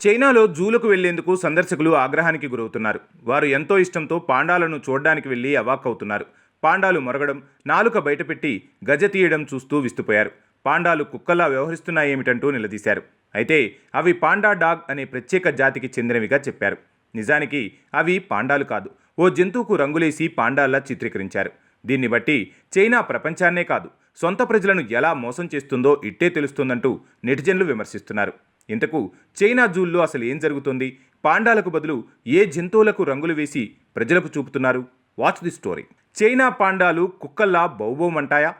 చైనాలో జూలకు వెళ్ళేందుకు సందర్శకులు ఆగ్రహానికి గురవుతున్నారు. వారు ఎంతో ఇష్టంతో పాండాలను చూడడానికి వెళ్ళి అవాక్కవుతున్నారు పాండాలు మొరగడం నాలుక బయటపెట్టి గజ తీయడం చూస్తూ విస్తుపోయారు. పాండాలు కుక్కలా వ్యవహరిస్తున్నాయేమిటంటూ నిలదీశారు. అయితే అవి పాండా డాగ్ అనే ప్రత్యేక జాతికి చెందినవిగా చెప్పారు. నిజానికి అవి పాండాలు కాదు. ఓ జంతువుకు రంగులేసి పాండాల్లా చిత్రీకరించారు. దీన్ని బట్టి చైనా ప్రపంచాన్నే కాదు సొంత ప్రజలను ఎలా మోసం చేస్తుందో ఇట్టే తెలుస్తుందంటూ నెటిజన్లు విమర్శిస్తున్నారు. ఇంతకు చైనా జూల్లో అసలు ఏం జరుగుతుంది? పాండాలకు బదులు ఏ జంతువులకు రంగులు వేసి ప్రజలకు చూపుతున్నారు? వాచ్ ది స్టోరీ చైనా పాండాలు కుక్కల్లా బౌబోమంటాయా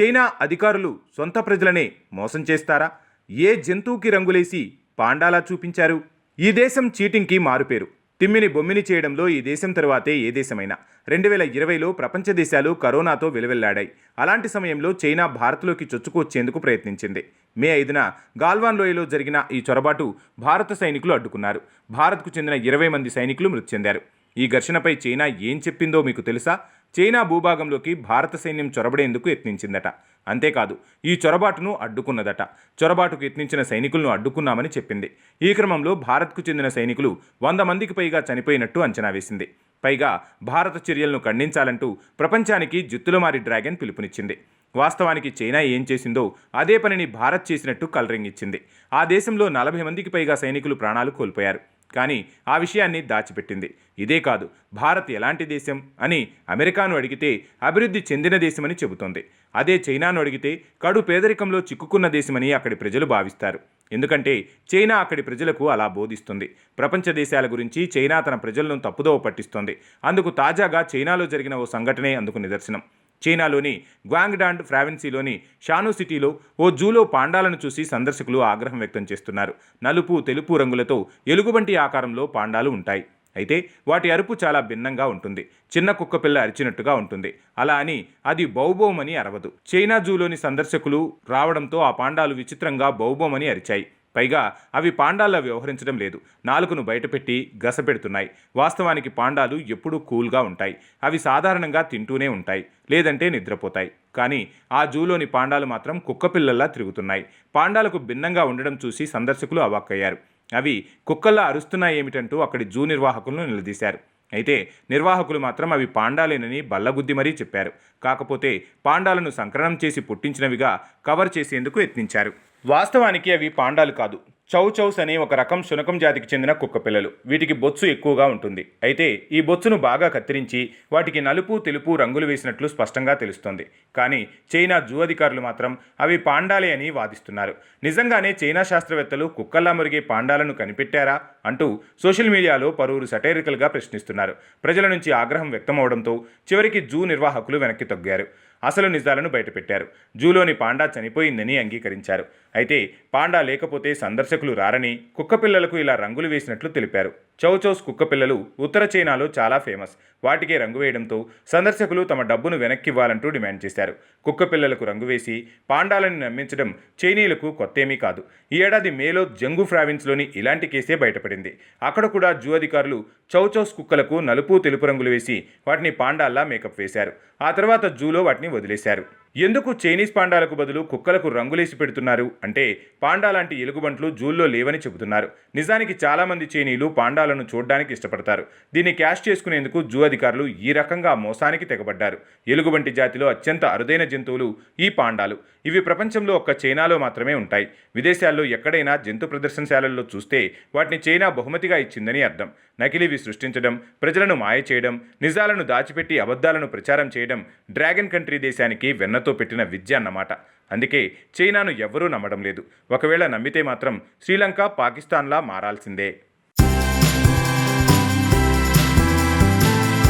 చైనా అధికారులు సొంత ప్రజలనే మోసం చేస్తారా? ఏ జంతువుకి రంగులేసి పాండాలా చూపించారు? ఈ దేశం చీటింగ్కి మారుపేరు. తిమ్మిని బొమ్మిని చేయడంలో ఈ దేశం తరువాతే ఏ దేశమైనా. రెండు వేల ఇరవైలో ప్రపంచ దేశాలు కరోనాతో వెలువెల్లాడాయి. అలాంటి సమయంలో చైనా భారత్లోకి చొచ్చుకొచ్చేందుకు ప్రయత్నించింది. మే ఐదున గాల్వాన్ లోయలో జరిగిన ఈ చొరబాటు భారత సైనికులు అడ్డుకున్నారు. భారత్కు చెందిన ఇరవై మంది సైనికులు మృతి చెందారు. ఈ ఘర్షణపై చైనా ఏం చెప్పిందో మీకు తెలుసా? చైనా భూభాగంలోకి భారత సైన్యం చొరబడేందుకు యత్నించిందట. అంతేకాదు ఈ చొరబాటును అడ్డుకున్నదట. చొరబాటుకు యత్నించిన సైనికులను అడ్డుకున్నామని చెప్పింది. ఈ క్రమంలో భారత్కు చెందిన సైనికులు వంద మందికి పైగా చనిపోయినట్టు అంచనా వేసింది. పైగా భారత చర్యలను ఖండించాలంటూ ప్రపంచానికి జిత్తులమారి డ్రాగన్ పిలుపునిచ్చింది. వాస్తవానికి చైనా ఏం చేసిందో అదే పనిని భారత్ చేసినట్టు కలరింగిచ్చింది ఆ దేశంలో నలభై మందికి పైగా సైనికులు ప్రాణాలు కోల్పోయారు. కానీ ఆ విషయాన్ని దాచిపెట్టింది. ఇదే కాదు భారత్ ఎలాంటి దేశం అని అమెరికాను అడిగితే అభివృద్ధి చెందిన దేశమని చెబుతోంది. అదే చైనాను అడిగితే కడు పేదరికంలో చిక్కుకున్న దేశమని అక్కడి ప్రజలు భావిస్తారు. ఎందుకంటే చైనా అక్కడి ప్రజలకు అలా బోధిస్తుంది. ప్రపంచ దేశాల గురించి చైనా తన ప్రజలను తప్పుదోవ పట్టిస్తోంది. అందుకు తాజాగా చైనాలో జరిగిన ఓ సంఘటనే అందుకు నిదర్శనం. చైనాలోని గ్వాంగ్డాండ్ ప్రావిన్సీలోని షాను సిటీలో ఓ జూలో పాండాలను చూసి సందర్శకులు ఆగ్రహం వ్యక్తం చేస్తున్నారు. నలుపు తెలుపు రంగులతో ఎలుగుబంటి ఆకారంలో పాండాలు ఉంటాయి. అయితే వాటి అరుపు చాలా భిన్నంగా ఉంటుంది. చిన్న కుక్క పిల్ల అరిచినట్టుగా ఉంటుంది. అలా అని అది బౌబోమని అరవదు. చైనా జూలోని సందర్శకులు రావడంతో ఆ పాండాలు విచిత్రంగా బౌబోమని అరిచాయి. పైగా అవి పాండాల్లా వ్యవహరించడం లేదు. నాలుకను బయటపెట్టి గసపెడుతున్నాయి. వాస్తవానికి పాండాలు ఎప్పుడూ కూల్గా ఉంటాయి. అవి సాధారణంగా తింటూనే ఉంటాయి. లేదంటే నిద్రపోతాయి. కానీ ఆ జూలోని పాండాలు మాత్రం కుక్కపిల్లల్లా తిరుగుతున్నాయి. పాండాలకు భిన్నంగా ఉండడం చూసి సందర్శకులు అవాక్కయ్యారు. అవి కుక్కల్లా అరుస్తున్నాయేమిటంటూ అక్కడి జూ నిర్వాహకులను నిలదీశారు. అయితే నిర్వాహకులు మాత్రం అవి పాండాలేనని బల్లగుద్ది మరీ చెప్పారు. కాకపోతే పాండాలను సంకలనం చేసి పుట్టించినవిగా కవర్ చేసేందుకు యత్నించారు. వాస్తవానికి అవి పాండాలు కాదు. చౌ చౌస్ అనే ఒక రకం శునకం జాతికి చెందిన కుక్క పిల్లలు. వీటికి బొత్సు ఎక్కువగా ఉంటుంది. అయితే ఈ బొత్సును బాగా కత్తిరించి వాటికి నలుపు తెలుపు రంగులు వేసినట్లు స్పష్టంగా తెలుస్తోంది. కానీ చైనా జూ అధికారులు మాత్రం అవి పాండాలే అని వాదిస్తున్నారు. నిజంగానే చైనా శాస్త్రవేత్తలు కుక్కల్లా మురిగే పాండాలను కనిపెట్టారా అంటూ సోషల్ మీడియాలో పలువురు సటైరికల్గా ప్రశ్నిస్తున్నారు. ప్రజల నుంచి ఆగ్రహం వ్యక్తమవడంతో చివరికి జూ నిర్వాహకులు వెనక్కి తగ్గారు అసలు నిజాలను బయటపెట్టారు. జూలోని పాండా చనిపోయిందని అంగీకరించారు. అయితే పాండా లేకపోతే సందర్శకులు రారని కుక్కపిల్లలకు ఇలా రంగులు వేసినట్లు తెలిపారు. చౌచౌస్ కుక్కపిల్లలు ఉత్తర చైనాలో చాలా ఫేమస్. వాటికే రంగు వేయడంతో సందర్శకులు తమ డబ్బును వెనక్కివ్వాలంటూ డిమాండ్ చేశారు. కుక్కపిల్లలకు రంగు వేసి పాండాలను నమ్మించడం చైనీయులకు కొత్తేమీ కాదు. ఈ ఏడాది మేలో జంగు ప్రావిన్స్లోని ఇలాంటి కేసే బయటపడింది. అక్కడ కూడా జూ అధికారులు చౌచౌస్ కుక్కలకు నలుపు తెలుపు రంగులు వేసి వాటిని పాండాల్లా మేకప్ వేశారు. ఆ తర్వాత జూలో వాటిని వదిలేశారు. ఎందుకు చైనీస్ పాండాలకు బదులు కుక్కలకు రంగులేసి పెడుతున్నారు? అంటే పాండా లాంటి ఎలుగుబంట్లు జూల్లో లేవని చెబుతున్నారు. నిజానికి చాలామంది చైనీయులు పాండాలను చూడడానికి ఇష్టపడతారు. దీన్ని క్యాష్ చేసుకునేందుకు జూ అధికారులు ఈ రకంగా మోసానికి తెగబడ్డారు. ఎలుగుబంటి జాతిలో అత్యంత అరుదైన జంతువులు ఈ పాండాలు. ఇవి ప్రపంచంలో ఒక్క చైనాలో మాత్రమే ఉంటాయి. విదేశాల్లో ఎక్కడైనా జంతు ప్రదర్శనశాలల్లో చూస్తే వాటిని చైనా బహుమతిగా ఇచ్చిందని అర్థం. నకిలీవి సృష్టించడం ప్రజలను మాయ చేయడం నిజాలను దాచిపెట్టి అబద్ధాలను ప్రచారం చేయడం డ్రాగన్ కంట్రీ దేశానికి వెన్న వెన్నతో పెట్టిన విద్య అన్నమాట. అందుకే చైనాను ఎవ్వరూ నమ్మడం లేదు. ఒకవేళ నమ్మితే మాత్రం శ్రీలంక పాకిస్తాన్లా మారాల్సిందే.